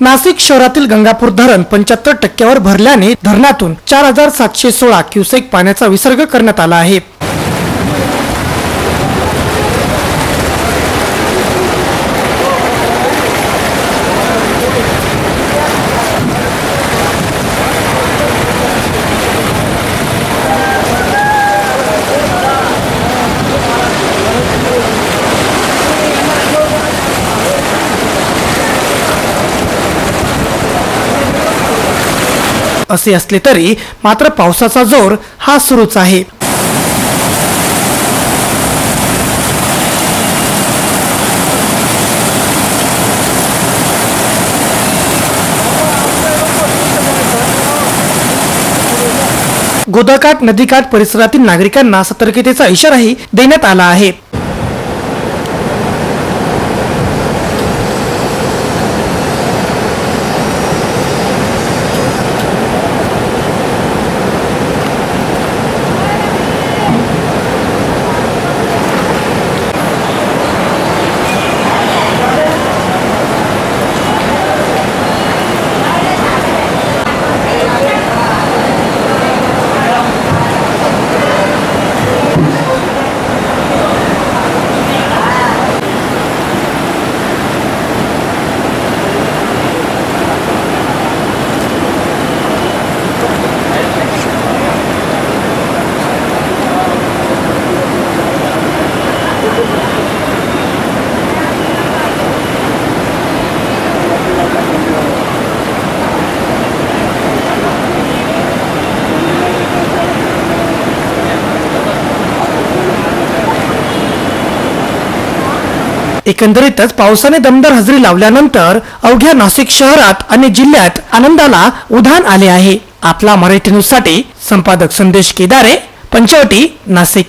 नाशिक शहरातील गंगापूर धरण पंच्याहत्तर टक्क्यावर भरल्याने धरणातून चार हजार सातशे सोळा क्युसेक पाण्याचा विसर्ग करण्यात आला आहे. असे असले तरी मात्र पावसाचा जोर हा सुरूच आहे. गोदाकाठ नदीकाठ परिसरातील नागरिकांना सतर्कतेचा इशाराही देण्यात आला आहे. एकंदरीतच पावसाने दमदार हजेरी लावल्यानंतर अवघ्या नाशिक शहरात आणि जिल्ह्यात आनंदाला उधाण आले आहे. आपला मराठी न्यूजसाठी संपादक संदेश केदारे पंचवटी नाशिक.